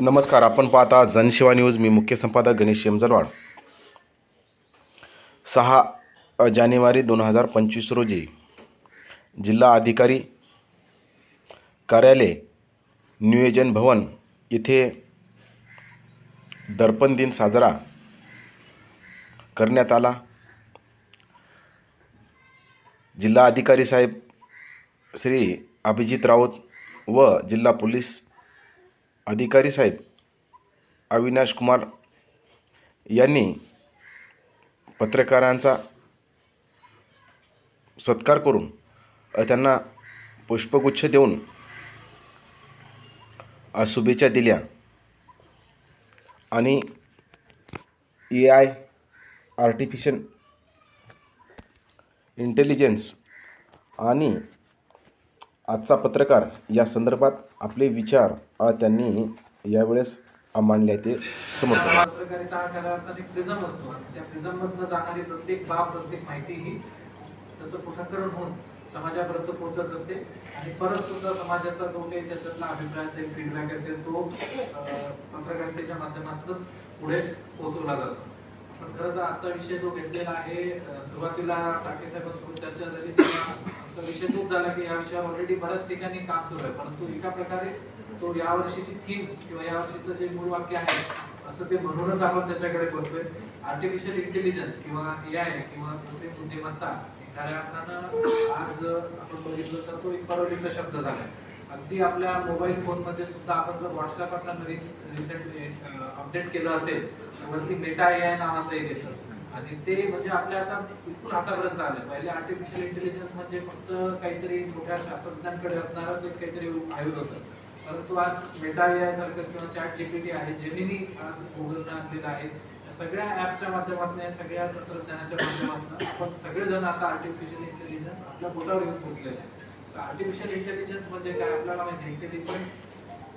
नमस्कार आपण पाहता जनशिवा न्यूज. मी मुख्य संपादक गणेश शेमजरवाड सहा जानेवारी दोन हजार पंचवीस रोजी जिल्हा अधिकारी कार्यालय नियोजन भवन इथे दर्पण दिन साजरा करण्यात आला. जिल्हा अधिकारी साहेब श्री अभिजित राऊत व जिल्हा पोलीस अधिकारी साहेब अविनाश कुमार यांनी पत्रकारांचा सत्कार करून त्यांना पुष्पगुच्छ देऊन शुभेच्छा दिल्या. आणि ए आय आर्टिफिशियल इंटेलिजन्स आणि आजचा पत्रकार या संदर्भात आपले विचार त्यांनी यावेळेस मांडले ते समोर एक प्रिझम असतो. त्या जाणारी प्रत्येक बाब प्रत्येक माहिती ही त्याचं पृथकरण होऊन समाजापर्यंत पोहोचत असते. आणि परत सुद्धा समाजाचा जो काही त्याच्यातला अभिप्राय असेल फीडबॅक असेल तो पत्रकारितेच्या माध्यमातूनच पुढे पोहोचवला जातो. पण खरं तर आजचा विषय जो घेतलेला आहे सुरुवातीला टाके साहेबांसोबत चर्चा झाली आमचा विषय तोच झाला की या विषयावर ऑलरेडी बऱ्याच ठिकाणी काम सुरू आहे. परंतु एका प्रकारे तो या वर्षीची थीम किंवा या वर्षीचं जे मूळ वाक्य आहे असं ते म्हणूनच आपण त्याच्याकडे बघतोय. आर्टिफिशियल इंटेलिजन्स किंवा ए आय किंवा कृत्रिम बुद्धिमत्ता खऱ्या अर्थानं आज आपण बघितलं तर तो एक परवलीचा शब्द झालाय. अगदी आपल्या मोबाईल फोनमध्ये सुद्धा आपण जर व्हॉट्सअप आता रिसेंट अपडेट केलं असेल तर वरती मेटा ए आय नावाचं एक येतं. आणि ते म्हणजे आपल्या आता बिलकुल हातापर्यंत आलं पहिले आर्टिफिशियल इंटेलिजन्स म्हणजे फक्त काहीतरी मोठ्या शास्त्रज्ञांकडे असणारच एक काहीतरी आयुध होतं. परंतु आज मेटा ए आय सारखं किंवा चॅट जीपीटी आहे जेमिनी आज गुगलनं आणलेलं आहे. सगळ्या ऍपच्या माध्यमातून सगळ्या तंत्रज्ञानाच्या माध्यमातून आपण सगळेजण आता आर्टिफिशियल इंटेलिजन्स आपल्या बोटावर येऊन पोहोचलेले आहे आर्टिफिशियल इंटेलिजन्स म्हणजे काय आपल्याला माहिती इंटेलिजन्स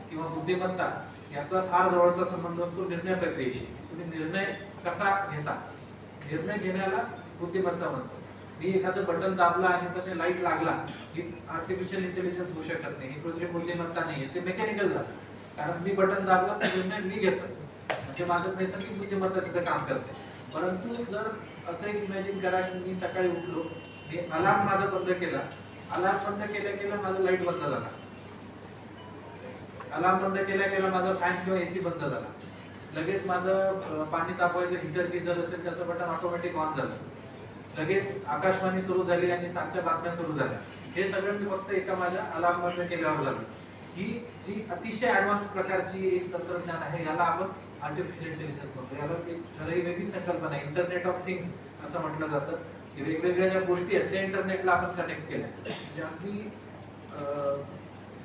किंवा बुद्धिमत्ता याचा फार जवळचा संबंध असतो निर्णय प्रक्रियेशी. तुम्ही निर्णय कसा घेता? निर्णय घेण्याला बुद्धिमत्ता म्हणतो. मी एखादं बटन दाबला आणि त्याने लाइट लागला ही आर्टिफिशियल इंटेलिजन्स होऊ शकत नाही. ही कृत्रिम बुद्धिमत्ता नाही ते मेकॅनिकल झालं. कारण मी बटन दाबला तर निर्णय मी घेतो म्हणजे माझं नैसर्गिक बुद्धिमत्ता तिथं काम करते. परंतु जर असं इमॅजिन करा की मी सकाळी उठलो मी अलार्म माझा बंद केला अलार्म बंद केल्या केल्या माझा लाइट बंद झाला. अलार्म बंद केल्या केल्या माझा फॅन किंवा एसी बंद झाला. लगेच माझं पाणी तापवायचं हिटर गिझर असेल त्याचं बटन ऑटोमॅटिक ऑन झालं. लगेच आकाशवाणी सुरू झाली आणि सातच्या बातम्या सुरू झाल्या. हे सगळं मी फक्त एका माझ्या अलार्म बंद केल्यावर झालं. ही जी अतिशय ऍडव्हान्स प्रकारची एक तंत्रज्ञान आहे याला आपण आर्टिफिशियल इंटेलिजन्स म्हणतो. याला एक खरंही वेगळी संकल्पना इंटरनेट ऑफ थिंग्स असं म्हटलं जातं. वेगवेगळ्या ज्या गोष्टी आहेत त्या इंटरनेटला आपण कनेक्ट केल्या. म्हणजे अगदी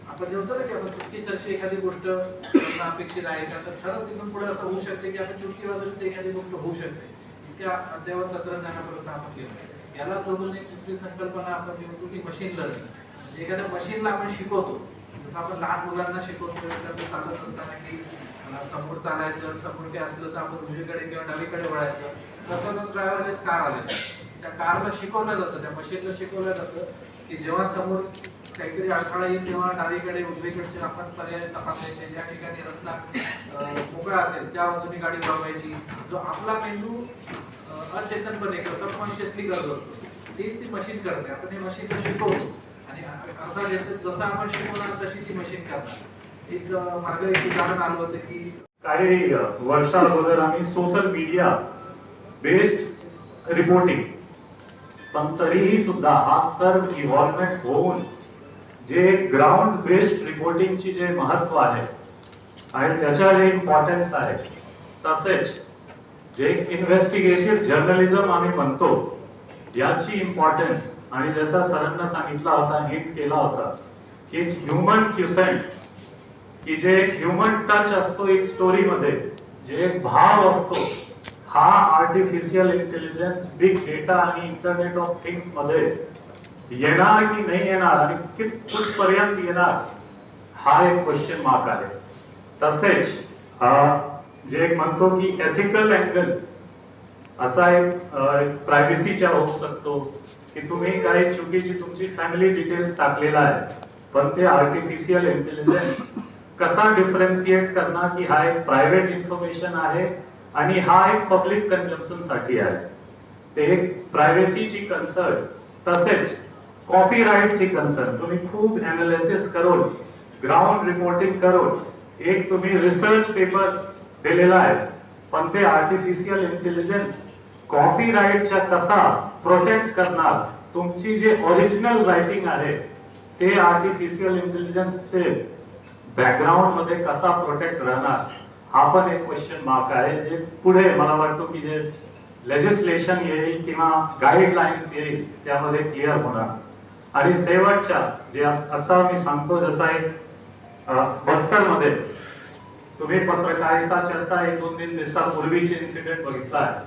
आपण जे म्हणतो ना की आपण चुटकी सरशी एखादी गोष्ट करणं अपेक्षित आहे का तर खरंच इथून पुढे असं होऊ शकते की आपण चुटकी वाजवून एखादी गोष्ट होऊ शकते. इतक्या अद्ययावत तंत्रज्ञानापर्यंत आपण केलं याला जोडून एक दुसरी संकल्पना आपण जी म्हणतो की मशीन लर्निंग म्हणजे एखाद्या मशीनला आपण शिकवतो. जसं आपण लहान मुलांना शिकवतो एखादं चालत असताना की समोर चालायचं समोर काही असलं तर आपण उजवीकडे किंवा डावीकडे वळायचं. तसंच ड्रायव्हरलेस कार आले. त्या कारला शिकवलं जातं त्या मशीनला शिकवलं जातं की जेव्हा समोर काहीतरी अडथळा येईल तेव्हा डावीकडे उजवीकडचे आपण पर्याय तपासायचे. ज्या ठिकाणी रस्ता मोकळा असेल त्या बाजूने गाडी वळवायची. जो आपला मेंदू अचेतनपणे सबकॉन्शियसली करत असतो तीच ती मशीन करते. आपण हे मशीनला शिकवतो. आणि अर्थात याच्यात जसं आपण शिकवणार तशी ती मशीन करणार. एक मार्ग मागे एक उदाहरण आलं होतं की काही वर्षा अगोदर आम्ही सोशल मीडिया बेस्ड रिपोर्टिंग पण तरीही सुद्धा हा सर्व इव्हॉल्वमेंट होऊन जे ग्राउंड बेस्ड रिपोर्टिंगची जे महत्त्व आहे आणि त्याच्या जे इम्पॉर्टन्स आहे तसेच जे इन्व्हेस्टिगेटिव्ह जर्नलिझम आम्ही म्हणतो याची इम्पॉर्टन्स आणि जसा सरांना सांगितला होता हिट केला होता की ह्युमन क्युसेंट की जे ह्युमन टच असतो एक स्टोरी मध्ये जे एक भाव असतो हा आर्टिफिशियल इंटेलिजन्स बिग डेटा आणि इंटरनेट ऑफ थिंग्समध्ये येणार की नाही येणार आणि कित पर्यंत येणार हा एक क्वेश्चन मार्क आहे. तसेच जे एक म्हणतो की एथिकल अँगल असा एक प्रायव्हसीच्या होऊ शकतो की तुम्ही काही चुकीची तुमची फॅमिली डिटेल्स टाकलेला आहे पण ते आर्टिफिशियल इंटेलिजन्स कसा डिफरन्शिएट करणार की हा एक प्रायव्हेट इन्फॉर्मेशन आहे आणि हा एक पब्लिक कन्झम्पनसाठी आहे. ते एक प्रायव्हसीची कन्सर्न तसेच कॉपीराईटची कन्सर्न तुम्ही खूप अनालिसिस करून ग्राउंड रिपोर्टिंग करून एक तुम्ही रिसर्च पेपर दिलेला आहे. पण ते आर्टिफिशियल इंटेलिजन्स कॉपीराईटच्या कसा प्रोटेक्ट करणार तुमची जे ओरिजिनल रायटिंग आहे ते आर्टिफिशियल इंटेलिजन्सचे बॅकग्राऊंडमध्ये कसा प्रोटेक्ट राहणार हा पण एक क्वेश्चन मार्क आहे जे पुढे मला वाटतो की जे लेजिस्लेशन येईल किंवा गाईडलाईन्स येईल त्यामध्ये क्लिअर होणार. आणि शेवटच्या जे आता मी सांगतो जसा एक बस्तरमध्ये तुम्ही पत्रकारिता चर्चा एक दोन तीन दिवसापूर्वीचे इन्सिडेंट बघितला आहे.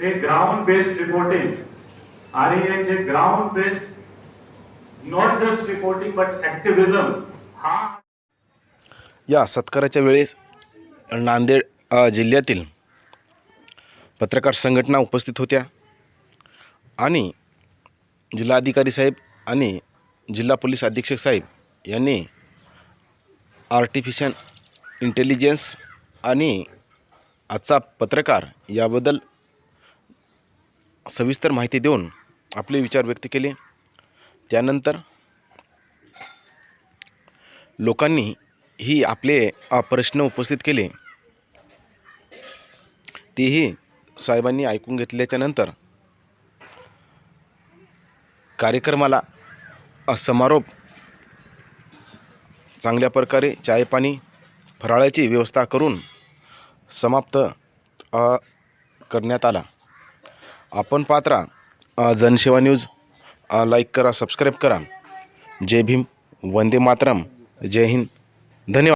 ते ग्राउंड बेस्ड रिपोर्टिंग आणि एक जे ground based not just reporting but activism हा या सत्काराच्या वेळेस नांदेड जिल्ह्यातील पत्रकार संघटना उपस्थित होत्या आणि जिल्हाधिकारी साहेब आणि जिल्हा पोलीस अधीक्षक साहेब यांनी आर्टिफिशियल इंटेलिजन्स आणि आजचा पत्रकार याबद्दल सविस्तर माहिती देऊन आपले विचार व्यक्त केले. त्यानंतर लोकांनी ही आपले प्रश्न उपस्थित केले. तेही साहेबांनी ऐकून घेतल्याच्या नंतर कार्यक्रमाला समारोप चांगल्या प्रकारे चाय पाणी फराळाची व्यवस्था करून समाप्त करण्यात आला. आपण पात्रा जनसेवा न्यूज. लाईक करा सबस्क्राईब करा. जय भीम वंदे मातरम. जय हिंद. धन्यवाद.